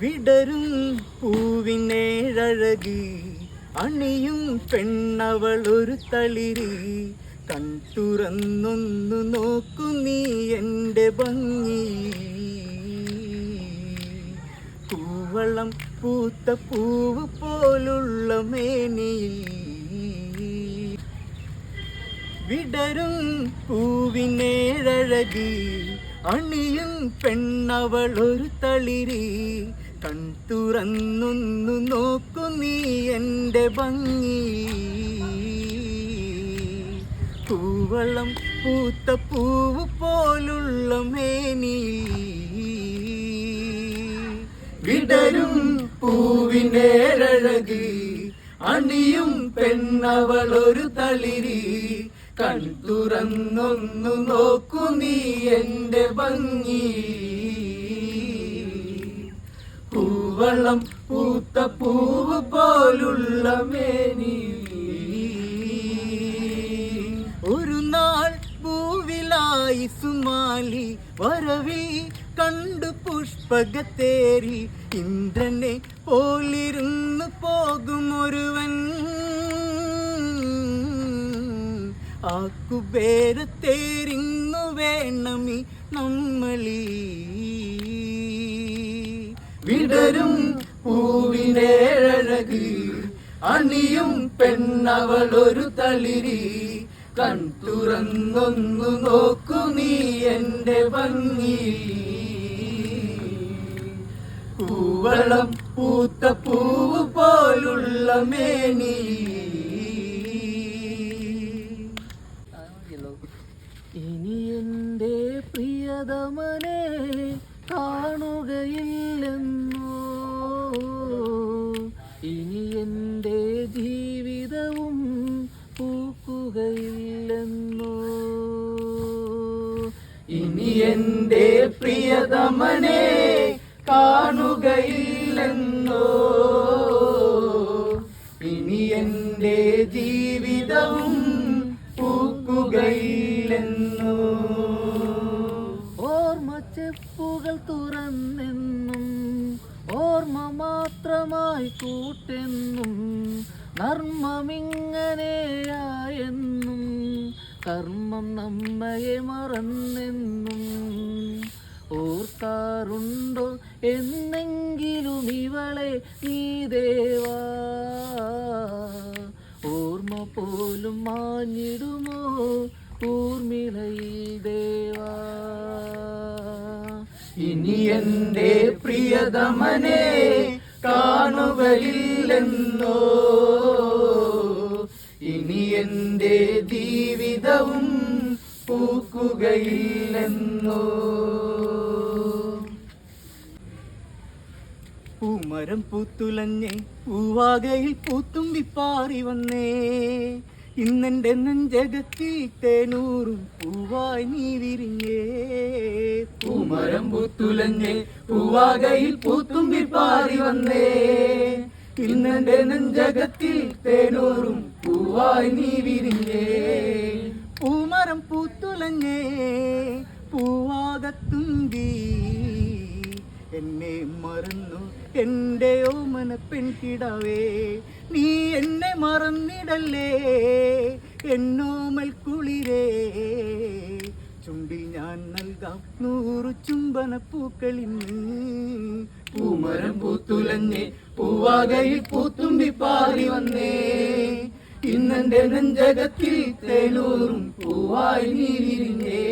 വിടരും പൂവിനേഴഴകി. അണിയും പെണ്ണവൾ ഒരു തളിരി. കൺ തുറന്നൊന്നു നോക്കു നീ എന്റെ ഭംഗി. പൂവളം പൂത്ത പൂവ് പോലുള്ള മേനിയിൽ. വിടരും പൂവിനേഴഴകി. അണിയും പെണ്ണവൾ ഒരു തളിരി. കൺ തുറന്നൊന്നു നോക്കു നീ എന്റെ ഭംഗി. പൂവളം പൂത്ത പൂവ് പോലുള്ള മേനി. വിടരും പൂവിനേഴഴകി അണിയും പെണ്ണവളൊരു തളിരി. കൺ തുറന്നൊന്നു നോക്കു നീ എന്റെ ഭംഗി. പൂവളം പൂത്ത പൂവ് പോലുള്ള മേനി. ഒരു നാൾ പൂവിലായി സുമാലി വരവിൽ കണ്ടു പുഷ്പകത്തേരി ഇന്ദ്രനെ പോലിരുന്നു പോകും ഒരുവൻ കുബേരത്തേരിന്നു വേണമി നമ്മളീ വിടരും പൂവിനേഴക് അണിയും പെണ്ണവൾ ഒരു തളിരി. കൺ തുറന്നൊന്നു നോക്കു നീ എന്റെ ഭംഗി. പൂവളം പൂത്ത പൂവ് പോലുള്ള മേനി. ഇനി എന്റെ പ്രിയതമനെ കാണുകയില്ലെന്നോ? ഇനി എന്റെ ജീവിതവും പൂക്കുകയില്ലെന്നോ? ഇനി എന്റെ പ്രിയതമനെ കാണുകയില്ലെന്നോ? ഇനി എന്റെ ജീവിതവും പൂക്കുകയില്ലെന്നോ? തുറന്നെന്നും ഓർമ്മ മാത്രമായി കൂട്ടെന്നും നർമ്മമിങ്ങനെയായെന്നും കർമ്മം നമ്മയെ മറന്നെന്നും ഓർക്കാറുണ്ടോ എന്നെങ്കിലും ഇവളെ നീ ദേവാ? ഓർമ്മ പോലും മാഞ്ഞിടുമോ ഊർമിളയിൽ ദേവാ? ഇനി എന്റെ പ്രിയതമനെ കാണുകയില്ലെന്നോ ഇനി എന്റെ ജീവിതവും പൂക്കുകയില്ലെന്നോ? പൂമരം പൂത്തുലഞ്ഞേ പൂവാകയിൽ പൂത്തും വിപ്പാറി വന്നേ. ഇന്നെന്റെ നെഞ്ചകത്തി തേനൂറും പൂവായി നീ വിരിഞ്ഞേ. പൂമരം പൂത്തുലഞ്ഞേ പൂവാകയിൽ പൂത്തുമ്പി പാറി വന്നേ. ഇന്നെന്റെ നെഞ്ചകത്തിൽ തേനൂറും പൂവായി നീ വിരിഞ്ഞേ. പൂമരം പൂത്തുലഞ്ഞേ പൂവാകത്തുമ്പി എന്നെ മറന്നു. എന്റെ ഓമന പെൺകിടാവേ നീ എന്നെ മറന്നിടല്ലേ? എന്നോമൽ കുളിരേ ചുണ്ടിൽ ഞാൻ നൽകാം നൂറു ചുംബന പൂക്കളിൽ പൂമരം പൂത്തുലഞ്ഞേ പൂവാകയിൽ പൂത്തുമ്പി പാറി വന്നേ. ഇന്നെന്റെ നെഞ്ചകത്തിൽ തേനൂറും പൂവായി നീ വിരിഞ്ഞേ